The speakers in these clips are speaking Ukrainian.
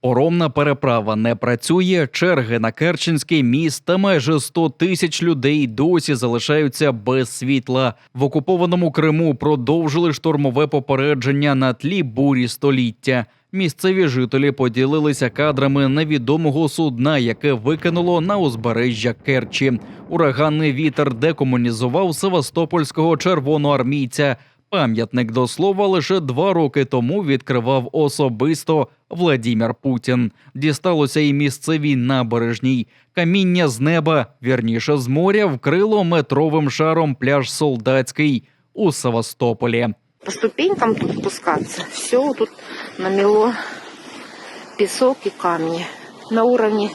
Поромна переправа не працює. Черги на Керченський міст та майже 100 тисяч людей досі залишаються без світла. В окупованому Криму продовжили штурмове попередження на тлі бурі століття. Місцеві жителі поділилися кадрами невідомого судна, яке викинуло на узбережжя Керчі. Ураганний вітер декомунізував севастопольського червоноармійця. Пам'ятник до слова лише два роки тому відкривав особисто Владімір Путін. Дісталося і місцевій набережній. Каміння з неба, вірніше з моря, вкрило метровим шаром пляж Солдатський у Севастополі. По ступенькам тут спускаться. Все тут намело песок и камни. На уровне,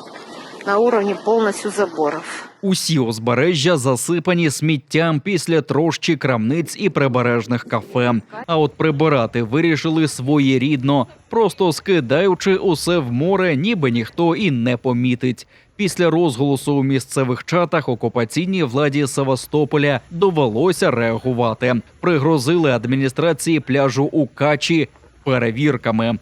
на уровне полностью заборов. Усі узбережжя засипані сміттям після трощі крамниць і прибережних кафе. А от прибирати вирішили своєрідно, просто скидаючи усе в море, ніби ніхто і не помітить. Після розголосу у місцевих чатах окупаційній владі Севастополя довелося реагувати. Пригрозили адміністрації пляжу у Качі перевірками.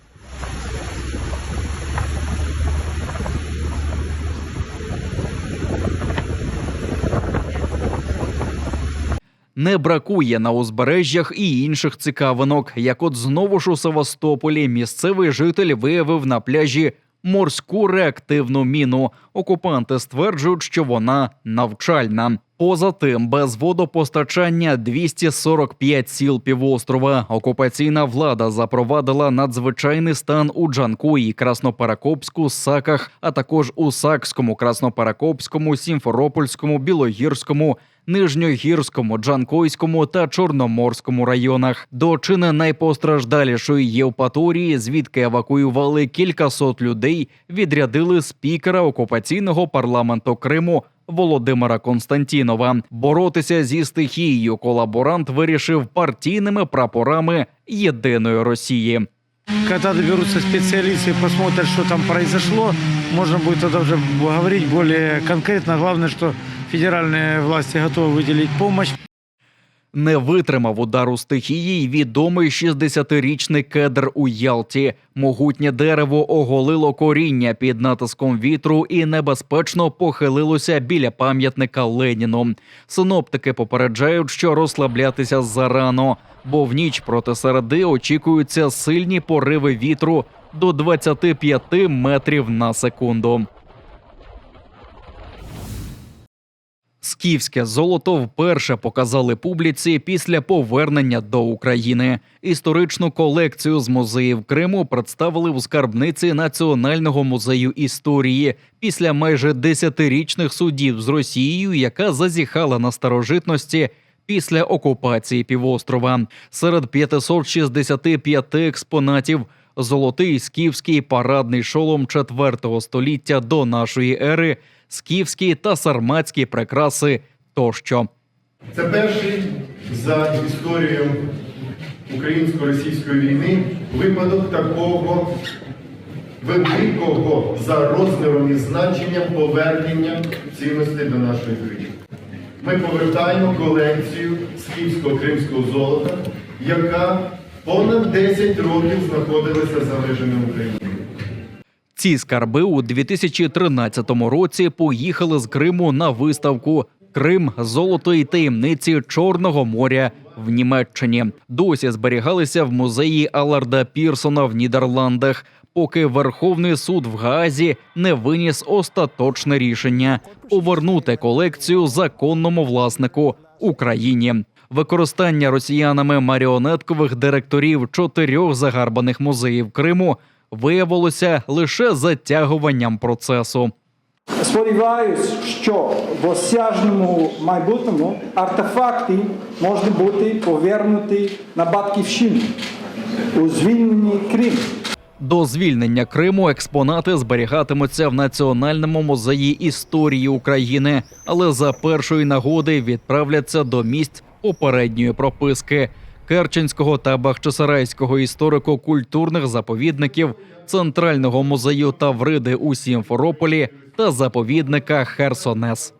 Не бракує на узбережжях і інших цікавинок. Як от знову ж у Севастополі місцевий житель виявив на пляжі морську реактивну міну. Окупанти стверджують, що вона навчальна. Поза тим, без водопостачання 245 сіл півострова. Окупаційна влада запровадила надзвичайний стан у Джанку і Краснопаракопську, Саках, а також у Сакському, Краснопаракопському, Сімферопольському, Білогірському. Нижньогірському, Джанкойському та Чорноморському районах до чи не найпостраждалішої Євпаторії, звідки евакуювали кількасот людей, відрядили спікера окупаційного парламенту Криму Володимира Константінова. Боротися зі стихією колаборант вирішив партійними прапорами єдиної Росії. Когда доберутся специалисты и посмотрят, что там произошло, можно будет тогда уже говорить более конкретно. Главное, что федеральные власти готовы выделить помощь. Не витримав удару стихії й відомий 60-річний кедр у Ялті. Могутнє дерево оголило коріння під натиском вітру і небезпечно похилилося біля пам'ятника Леніну. Синоптики попереджають, що розслаблятися зарано, бо в ніч проти середи очікуються сильні пориви вітру до 25 метрів на секунду. Скіфське золото вперше показали публіці після повернення до України. Історичну колекцію з музеїв Криму представили у скарбниці Національного музею історії після майже десятирічних судів з Росією, яка зазіхала на старожитності. Після окупації півострова серед 565 експонатів золотий скіфський парадний шолом 4 століття до нашої ери, скіфські та сарматські прикраси тощо. Це перший за історію українсько-російської війни випадок такого великого за розміром і значенням повернення цінностей до нашої країни. Ми повертаємо колекцію скіфського кримського золота, яка понад 10 років знаходилася за межами України. Ці скарби у 2013 році поїхали з Криму на виставку Крим золото і таємниці Чорного моря в Німеччині. Досі зберігалися в музеї Аларда Пірсона в Нідерландах, поки Верховний суд в Гаазі не виніс остаточне рішення повернути колекцію законному власнику Україні. Використання росіянами маріонеткових директорів чотирьох загарбаних музеїв Криму виявилося лише затягуванням процесу. Сподіваюсь, що в осяжному майбутньому артефакти можуть бути повернуті на батьківщину у звільненій Крим. До звільнення Криму експонати зберігатимуться в Національному музеї історії України, але за першої нагоди відправляться до місць попередньої прописки Керченського та Бахчисарайського історико-культурних заповідників, Центрального музею Тавриди у Сімферополі та заповідника Херсонес.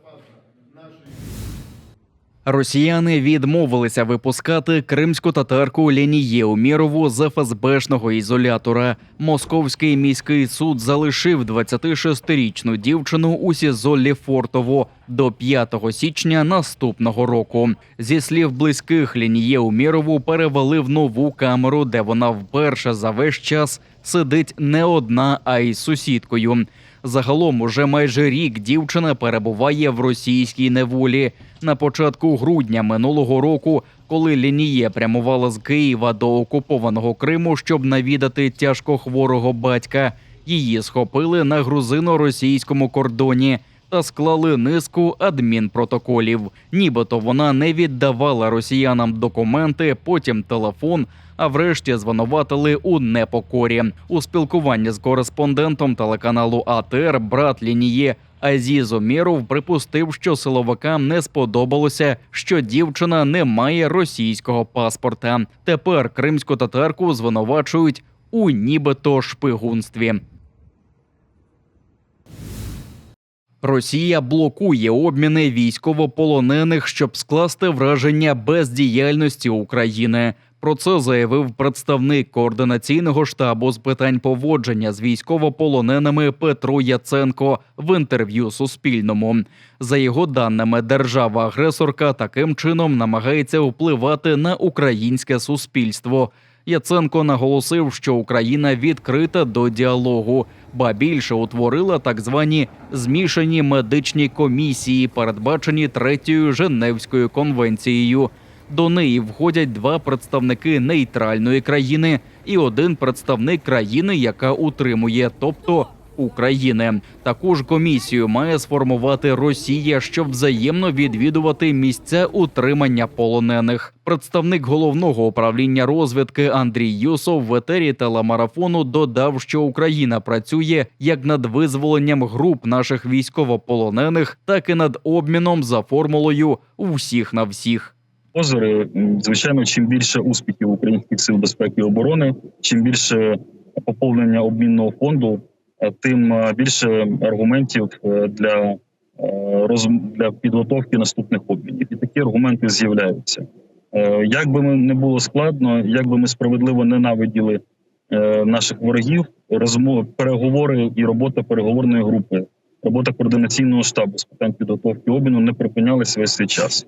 Росіяни відмовилися випускати кримську татарку Леніє Умірову з ФСБшного ізолятора. Московський міський суд залишив 26-річну дівчину у СІЗО Лефортово до 5 січня наступного року. Зі слів близьких, Леніє Умірову перевели в нову камеру, де вона вперше за весь час сидить не одна, а й сусідкою. Загалом уже майже рік дівчина перебуває в російській неволі. На початку грудня минулого року, коли Лініє прямувала з Києва до окупованого Криму, щоб навідати тяжко хворого батька, її схопили на грузино-російському кордоні та склали низку адмінпротоколів. Нібито вона не віддавала росіянам документи, потім телефон, а врешті звинуватили у непокорі. У спілкуванні з кореспондентом телеканалу АТР брат Лініє Азіз Омєров припустив, що силовикам не сподобалося, що дівчина не має російського паспорта. Тепер кримську татарку звинувачують у нібито шпигунстві. Росія блокує обміни військовополонених, щоб скласти враження бездіяльності України. Про це заявив представник координаційного штабу з питань поводження з військовополоненими Петро Яценко в інтерв'ю Суспільному. За його даними, держава-агресорка таким чином намагається впливати на українське суспільство. Яценко наголосив, що Україна відкрита до діалогу, ба більше утворила так звані змішані медичні комісії, передбачені третьою Женевською конвенцією. До неї входять два представники нейтральної країни і один представник країни, яка утримує, тобто України. Таку ж комісію має сформувати Росія, щоб взаємно відвідувати місця утримання полонених. Представник головного управління розвідки Андрій Юсов в етері телемарафону додав, що Україна працює як над визволенням груп наших військовополонених, так і над обміном за формулою всіх на всіх. Озери, звичайно, чим більше успіхів українських сил безпеки і оборони, чим більше поповнення обмінного фонду, тим е, більше аргументів е, для, е, для підготовки наступних обмінів. І такі аргументи з'являються. Е, Як би не було складно, як би ми справедливо ненавиділи е, наших ворогів, розмови, переговори і робота переговорної групи, робота координаційного штабу з питань підготовки обміну не припинялися весь цей час.